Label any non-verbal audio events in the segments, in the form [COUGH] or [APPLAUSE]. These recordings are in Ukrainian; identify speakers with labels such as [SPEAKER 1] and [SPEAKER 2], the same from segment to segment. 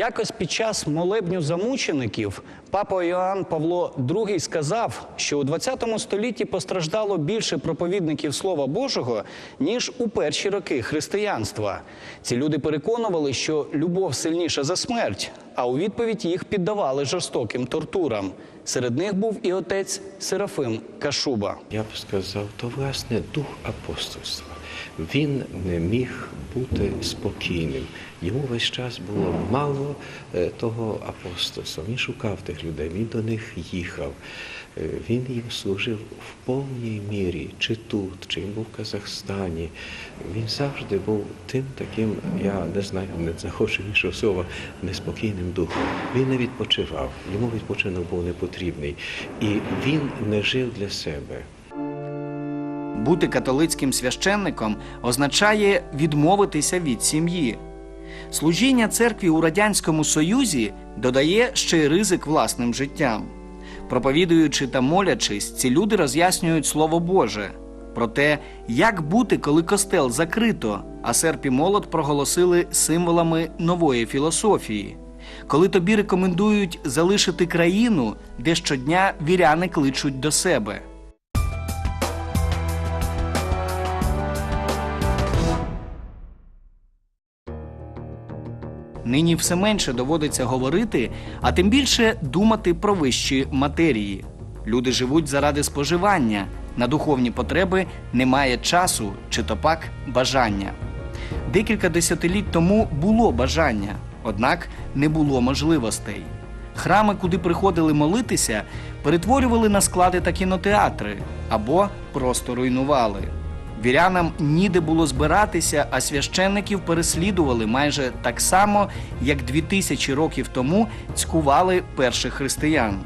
[SPEAKER 1] Якось під час молебню за мучеників папа Іоанн Павло II сказав, що у 20 столітті постраждало більше проповідників Слова Божого, ніж у перші роки християнства. Ці люди переконували, що любов сильніша за смерть, а у відповідь їх піддавали жорстоким тортурам. Серед них був і отець Серафим Кашуба.
[SPEAKER 2] Я б сказав, то власне дух апостольства. Він не міг бути спокійним. Йому весь час було мало е, того апостольства. Він шукав тих людей, він до них їхав. Е, Він їм служив в повній мірі, чи тут, чи він був в Казахстані. Він завжди був тим таким, я не знаю, не захочу іншого слова, неспокійним духом. Він не відпочивав, йому відпочинок був не потрібний. І він не жив для себе.
[SPEAKER 1] Бути католицьким священником означає відмовитися від сім'ї. Служіння церкві у Радянському Союзі додає ще й ризик власним життям. Проповідуючи та молячись, ці люди роз'яснюють Слово Боже про те, як бути, коли костел закрито, а серп і молот проголосили символами нової філософії. Коли тобі рекомендують залишити країну, де щодня віряни кличуть до себе. Нині все менше доводиться говорити, а тим більше думати про вищі матерії. Люди живуть заради споживання, на духовні потреби немає часу чи то пак бажання. Декілька десятиліть тому було бажання, однак не було можливостей. Храми, куди приходили молитися, перетворювали на склади та кінотеатри або просто руйнували. Вірянам ніде було збиратися, а священників переслідували майже так само, як дві тисячі років тому цькували перших християн.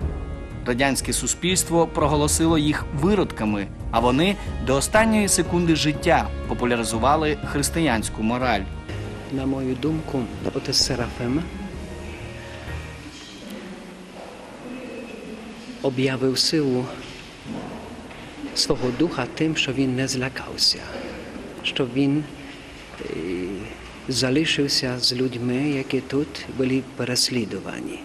[SPEAKER 1] Радянське суспільство проголосило їх виродками, а вони до останньої секунди життя популяризували християнську мораль.
[SPEAKER 3] На мою думку, отець Серафим об'явив силу свого духа тим, що він не злякався, що він залишився з людьми, які тут були переслідувані.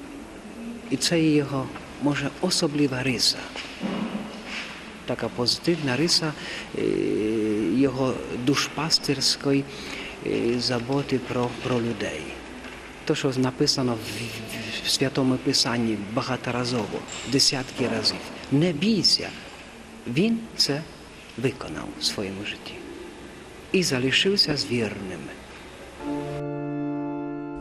[SPEAKER 3] І це його, може, особлива риса. Така позитивна риса його душпастерської е, заботи про, про людей. То, що написано в Святому Писанні багаторазово, десятки разів. Не бійся. Він це виконав у своєму житті і залишився з вірними.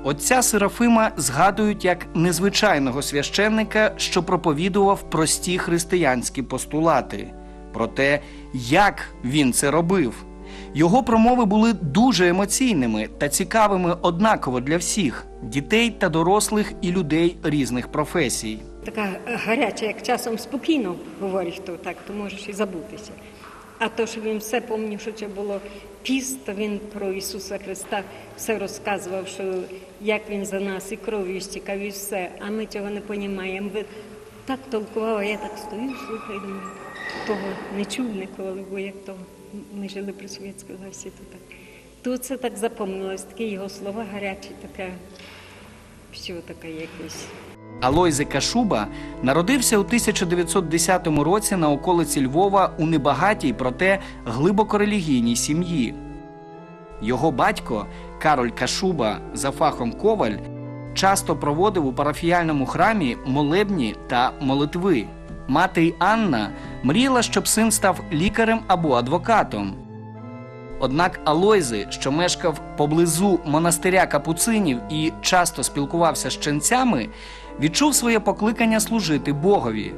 [SPEAKER 1] Отця Серафима згадують як незвичайного священника, що проповідував прості християнські постулати про те, як він це робив. Його промови були дуже емоційними та цікавими однаково для всіх дітей та дорослих і людей різних професій.
[SPEAKER 4] Така гаряча, як часом спокійно говориш, то так, то можеш і забутися. А то, що він все пам'ятав, що це було піст, то він про Ісуса Христа все розказував, що як Він за нас і кров'ю стікав, і все. А ми цього не розуміємо. Ви так толкував, а я так стою, слухаю, думаю, того не чув ніколи, бо як то ми жили при Совєтській власті, то так. То це так запомнилось, такі його слова гарячі, таке, що таке якесь.
[SPEAKER 1] Алойзе Кашуба народився у 1910 році на околиці Львова у небагатій, проте глибоко релігійній сім'ї. Його батько Кароль Кашуба за фахом коваль часто проводив у парафіяльному храмі молебні та молитви. Мати Анна мріяла, щоб син став лікарем або адвокатом. Однак Алойзи, що мешкав поблизу монастиря капуцинів і часто спілкувався з ченцями, відчув своє покликання служити Богові.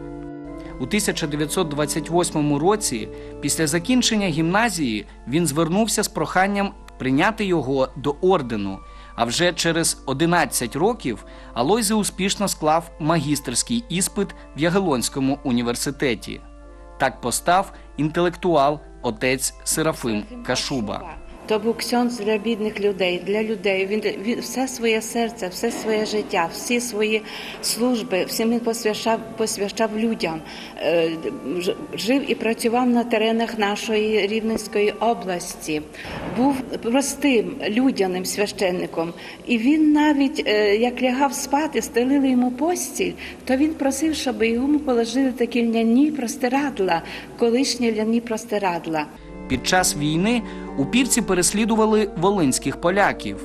[SPEAKER 1] У 1928 році, після закінчення гімназії, він звернувся з проханням прийняти його до ордену. А вже через 11 років Алойзи успішно склав магістерський іспит в Ягелонському університеті. Так постав інтелектуал отець Серафим Кашуба.
[SPEAKER 5] То був ксьонз для бідних людей, для людей. Він, він все своє серце, все своє життя, всі свої служби, всім він посвящав, посвящав людям. Е, Жив і працював на теренах нашої Рівненської області. Був простим людяним священником. І він навіть е, як лягав спати, стелили йому постіль, то він просив, щоб йому положили такі льняні простирадла, колишні ляні простирадла.
[SPEAKER 1] Під час війни упівці переслідували волинських поляків.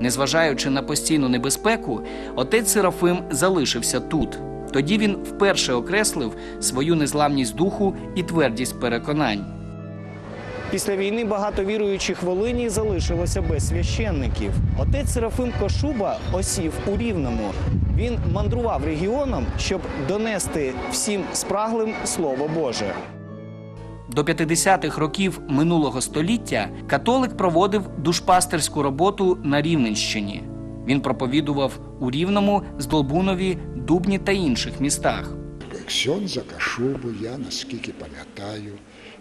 [SPEAKER 1] Незважаючи на постійну небезпеку, отець Серафим залишився тут. Тоді він вперше окреслив свою незламність духу і твердість переконань.
[SPEAKER 6] Після війни багато віруючих Волині залишилося без священників. Отець Серафим Кошуба осів у Рівному. Він мандрував регіоном, щоб донести всім спраглим Слово Боже.
[SPEAKER 1] До 50-х років минулого століття католик проводив душпастерську роботу на Рівненщині. Він проповідував у Рівному, Здолбунові, Дубні та інших містах.
[SPEAKER 7] Ксьонза Кашубу я наскільки пам'ятаю,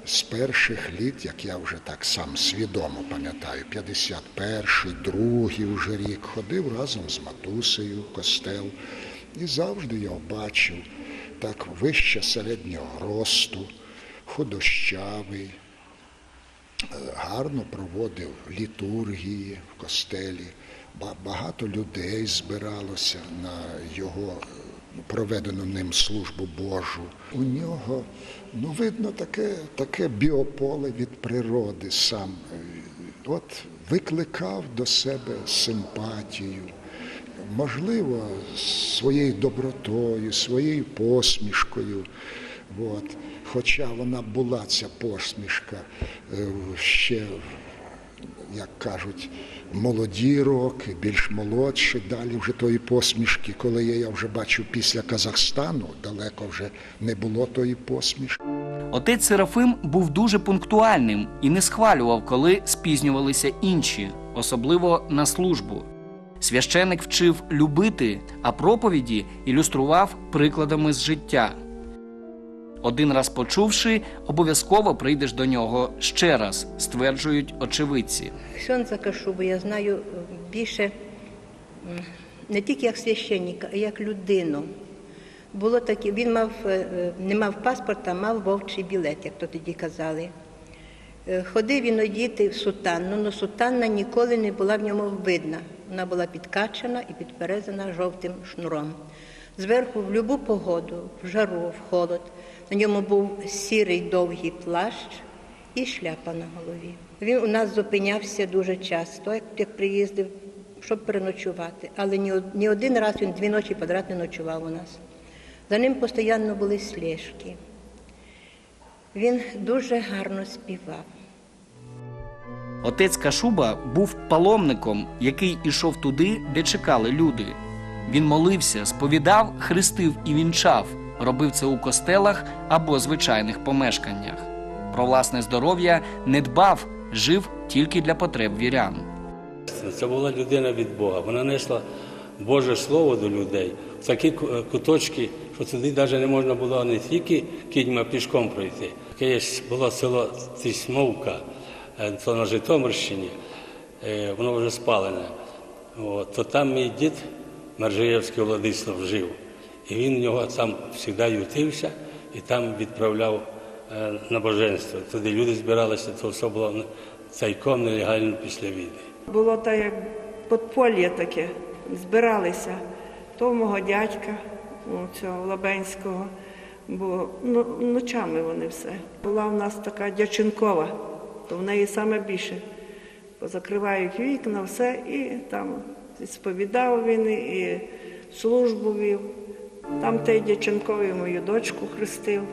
[SPEAKER 7] з перших літ, як я вже так сам свідомо пам'ятаю, 51-й, другий вже рік, ходив разом з матусею костел і завжди його бачив так вище середнього росту, худощавий, е, гарно проводив літургії в костелі. Багато людей збиралося на його е, проведену ним службу Божу. У нього, ну, видно, таке, таке біополе від природи сам. Е, От викликав до себе симпатію, можливо, своєю добротою, своєю посмішкою. От. Хоча вона була ця посмішка е, ще як кажуть, молоді роки, більш молодші, далі вже тої посмішки, коли я, я вже бачив після Казахстану, далеко вже не було тої посмішки.
[SPEAKER 1] Отець Серафим був дуже пунктуальним і не схвалював, коли спізнювалися інші, особливо на службу. Священик вчив любити, а проповіді ілюстрував прикладами з життя. Один раз почувши, обов'язково прийдеш до нього ще раз, стверджують очевидці.
[SPEAKER 8] Ксьонза Кашубу я знаю е, більше не тільки як священника, а як людину. Було таке, він мав, е, е, не мав паспорта, мав вовчий білет, як то тоді казали. Ходив він одіти в сутанну, але сутанна ніколи не була в ньому видна. Вона була підкачана і підперезана жовтим шнуром. Зверху в любу погоду, в жару, в холод. На ньому був сірий довгий плащ і шляпа на голові. Він у нас зупинявся дуже часто, як, приїздив, щоб переночувати. Але ні, один раз він дві ночі подряд не ночував у нас. За ним постійно були слежки. Він дуже гарно співав.
[SPEAKER 1] Отець Кашуба був паломником, який ішов туди, де чекали люди. Він молився, сповідав, хрестив і вінчав, робив це у костелах або звичайних помешканнях. Про власне здоров'я не дбав, жив тільки для потреб вірян.
[SPEAKER 9] Це була людина від Бога. Вона несла Боже Слово до людей в такі куточки, що туди навіть не можна було не тільки кіньма пішком пройти. Таке було село Тисьмовка, е, то на Житомирщині, е, воно вже спалене. От, то там мій дід Маржаєвський Владислав жив. І він в нього там завжди ютився і там відправляв е, набоженство. Туди люди збиралися, то все було цайком нелегально після війни.
[SPEAKER 10] Було так, як подпольє таке, збиралися. То мого дядька, цього Лабенського, бо ну, ночами вони все. Була в нас така дячинкова, то в неї саме більше. Позакривають вікна, все, і там і сповідав він, і службу вів. Там той дячинковий мою дочку хрестив.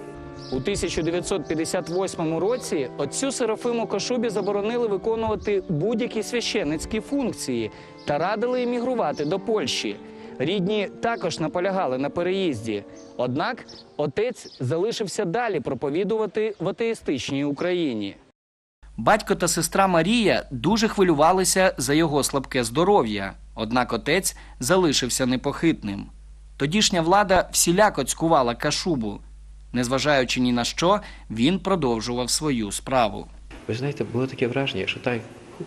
[SPEAKER 6] У 1958 році отцю Серафиму Кошубі заборонили виконувати будь-які священницькі функції та радили емігрувати до Польщі. Рідні також наполягали на переїзді. Однак отець залишився далі проповідувати в атеїстичній Україні.
[SPEAKER 1] Батько та сестра Марія дуже хвилювалися за його слабке здоров'я, однак отець залишився непохитним. Тодішня влада всіляко цькувала Кашубу. Незважаючи ні на що, він продовжував свою справу.
[SPEAKER 2] Ви знаєте, було таке враження, що так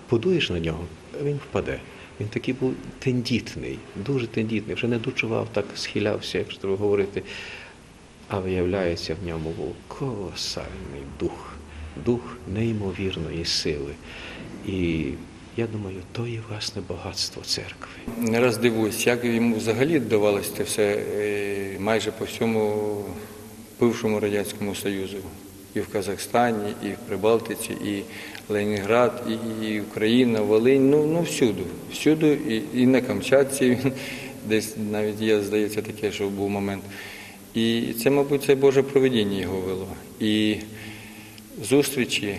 [SPEAKER 2] подуєш на нього, він впаде. Він такий був тендітний, дуже тендітний, вже не дочував, так схилявся, якщо говорити. А виявляється, в ньому був колосальний дух, дух неймовірної сили. І я думаю, то є власне багатство церкви.
[SPEAKER 11] Не раз дивуюсь, як йому взагалі давалося це все е, майже по всьому бившому Радянському Союзу. І в Казахстані, і в Прибалтиці, і Ленінград, і, Україна, Волинь, ну, ну всюди. Всюди, і, і на Камчатці [LAUGHS] десь навіть є, здається, таке, що був момент. І це, мабуть, це Боже проведіння його вело. І зустрічі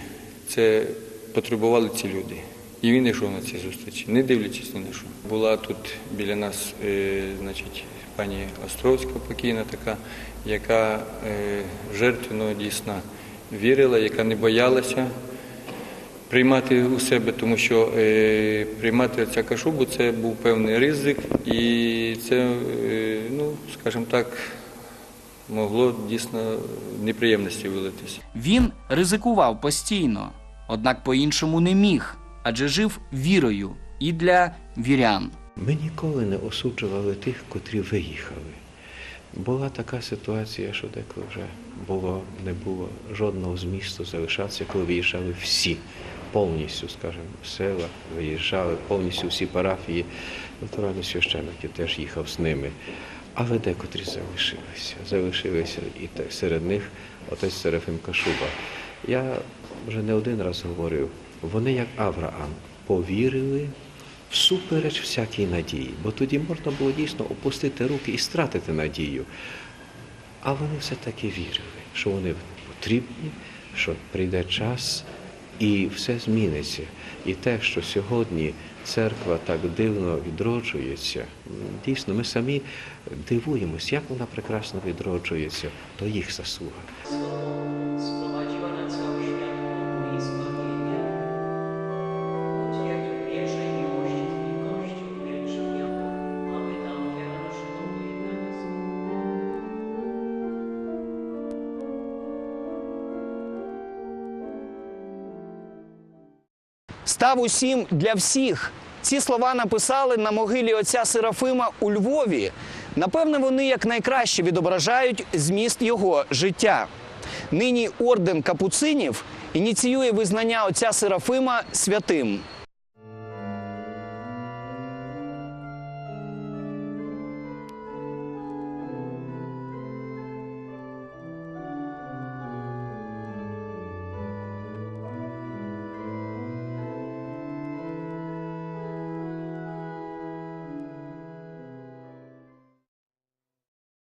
[SPEAKER 11] це потребували ці люди. І він йшов на ці зустрічі, не дивлячись ні на що. Була тут біля нас, е, значить, пані Островська покійна така, яка е, жертвенно дійсно вірила, яка не боялася приймати у себе, тому що е, приймати ця кашубу це був певний ризик, і це, е, ну, скажімо так, могло дійсно неприємності вилитися.
[SPEAKER 1] Він ризикував постійно, однак по-іншому не міг, адже жив вірою і для вірян.
[SPEAKER 2] Ми ніколи не осуджували тих, котрі виїхали. Була така ситуація, що деколи вже було, не було жодного змісту залишатися, коли виїжджали всі, повністю, скажімо, села виїжджали, повністю всі парафії. Натурально священник теж їхав з ними. Але декотрі залишилися. Залишилися і серед них отець Серафим Кашуба. Я вже не один раз говорив, вони, як Авраам, повірили всупереч всякій надії, бо тоді можна було дійсно опустити руки і стратити надію. А вони все-таки вірили, що вони потрібні, що прийде час і все зміниться. І те, що сьогодні церква так дивно відроджується, дійсно, ми самі дивуємось, як вона прекрасно відроджується, то їх заслуга.
[SPEAKER 6] Став усім для всіх. Ці слова написали на могилі отця Серафима у Львові. Напевне, вони якнайкраще відображають зміст його життя. Нині орден капуцинів ініціює визнання отця Серафима святим.